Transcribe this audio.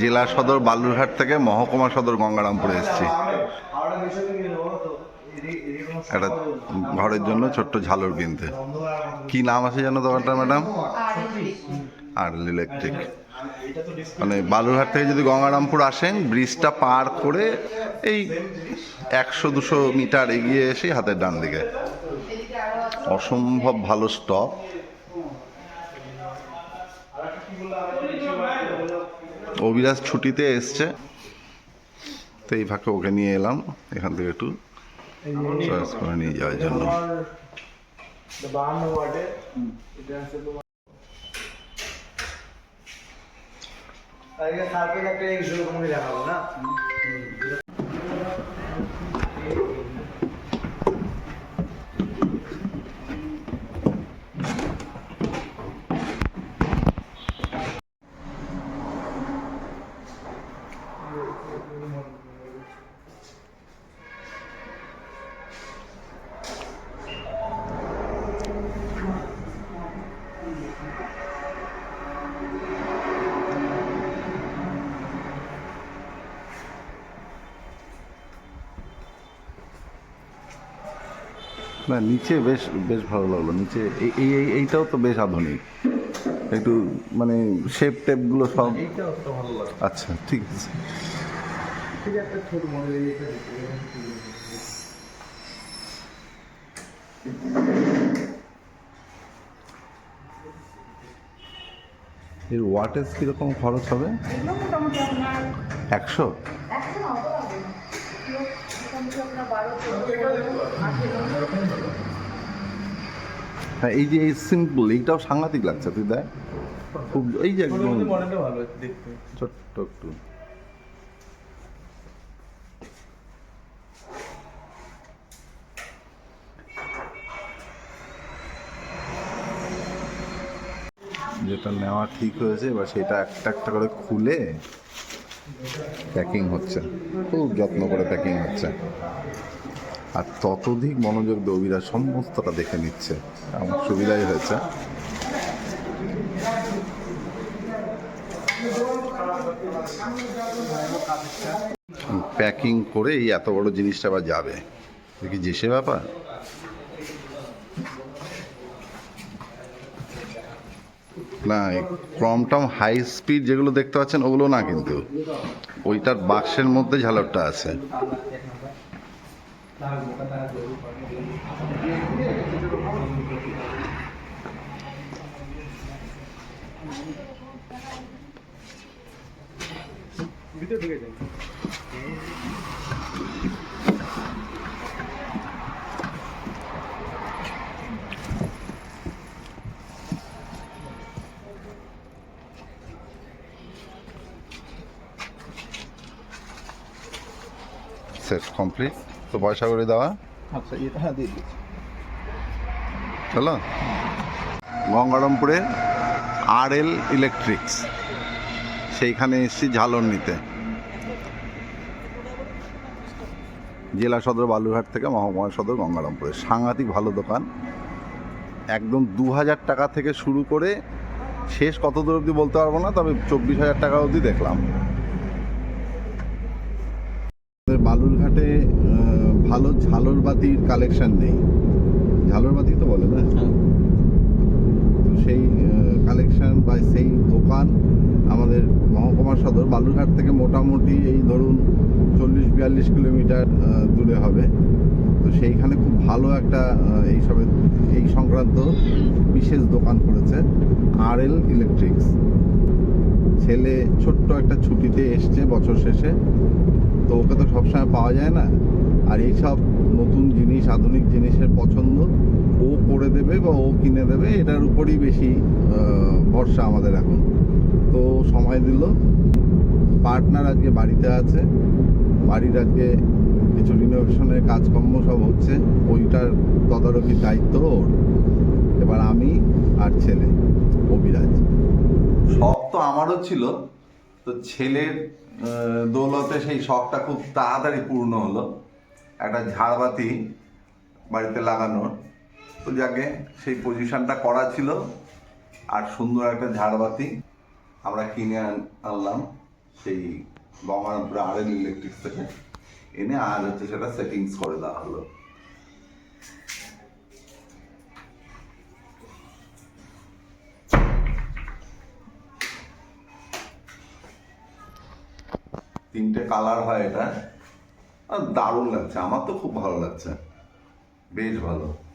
জেলা সদর বালুরঘাট থেকে মহকুমা সদর গঙ্গারামপুরে এসেছি। একটা ঘরের জন্য ছোট্ট ঝালর কিনতে কি নাম আছে জানো দোকানটা ম্যাডাম? আর ইলেকট্রিক। মানে বালুরহাট থেকে যদি গঙ্গারামপুর আসেন, ব্রিজটা পার করে এই একশো দুশো মিটার এগিয়ে এসে হাতের ডান দিকে। অসম্ভব ভালো স্টপ অবিরাজ ছুটিতে এসছে। তো এই ফাঁকে ওকে নিয়ে এলাম। এখান থেকে একটু করে নিয়ে যাওয়ার জন্য বাহান্ন ওয়ার্ডে এটা হচ্ছে তোমার আজকে সার্কেল একটা এক্সোর দেখাবো না? না নিচে বেশ বেশ ভালো লাগল। নিচে এই এই এই- এইটাও তো বেশ আধুনিক। একটু মানে শেপ টেপগুলো সব আচ্ছা ঠিক আছে। ঠিক আছে একটা ছোট মডেল এটা এর ওয়াটেজ কীরকম খরচ হবে? একশো? একশো হ্যাঁ এই যে এই সিম্পল এইটাও সাংঘাতিক লাগছে তুই দেখ। খুব এই যে একদম ভালো দেখতে। ছোট্ট একটু। যেটা নেওয়া ঠিক হয়েছে এবার সেটা একটা একটা করে খুলে প্যাকিং হচ্ছে। খুব যত্ন করে প্যাকিং হচ্ছে। আর ততোধিক মনোযোগ অভিরা সমস্তটা দেখে নিচ্ছে। আমার সুবিধাই হয়েছে। প্যাকিং করে এই এত বড় জিনিসটা আবার যাবে। কি যে সে ব্যাপার? না ক্রমটম হাই স্পিড যেগুলো দেখতে পাচ্ছেন, ওগুলো না কিন্তু। ওইটার বাক্সের মধ্যে ঝালরটা আছে। ভিতরে ঢুকে যাই সেট কমপ্লিট তো পয়সা করে দেওয়া আচ্ছা এটা হ্যাঁ দিয়ে দিচ্ছি। চলো। গঙ্গারামপুরে আর এল ইলেকট্রিক্স। সেইখানে এসেছি ঝালর নিতে। জেলা সদর বালুরঘাট থেকে মহকুমা সদর গঙ্গারামপুরে সাংঘাতিক ভালো দোকান। একদম দু হাজার টাকা থেকে শুরু করে শেষ কত দূর অবধি বলতে পারব না তবে চব্বিশ হাজার টাকা অবধি দেখলাম আমাদের বালুরঘাটে আহ, ভালো ঝালর বাতির কালেকশন নেই। ঝালর বাতি তো বলে না? তো সেই কালেকশন বা সেই দোকান আমাদের মহকুমা সদর বালুরঘাট থেকে মোটামুটি এই ধরুন চল্লিশ বিয়াল্লিশ কিলোমিটার দূরে হবে। তো সেইখানে খুব ভালো একটা এইসবের এই সংক্রান্ত বিশেষ দোকান করেছে আর এল ইলেকট্রিক্স। ছেলে ছোট্ট একটা ছুটিতে এসছে বছর শেষে। তো ওকে তো সবসময় পাওয়া যায় না। আর এইসব নতুন জিনিস, আধুনিক জিনিসের পছন্দ ও করে দেবে বা ও কিনে দেবে, এটার উপরই বেশি ভরসা আমাদের এখন। তো সময় দিল। পার্টনার আজকে বাড়িতে আছে। বাড়ির আজকে কিছু রিনোভেশনের কাজকর্ম সব হচ্ছে। ওইটার তদারকির দায়িত্ব ওর। এবার আমি আর ছেলে অবিরাজ শখ তো আমারও ছিল। তো ছেলের দৌলতে সেই শখটা খুব তাড়াতাড়ি পূর্ণ হলো। একটা ঝাড়বাতি বাড়িতে লাগানোর। তো যাকে সেই পজিশনটা করা ছিল। আর সুন্দর একটা ঝাড়বাতি আমরা কিনে আনলাম সেই গঙ্গারামপুরে আর এন ইলেকট্রিক্স থেকে। এনে আজ হচ্ছে সেটা সেটিংস করে দেওয়া হলো। তিনটে কালার হয় এটা। আর দারুণ লাগছে। আমার তো খুব ভালো লাগছে। বেশ ভালো।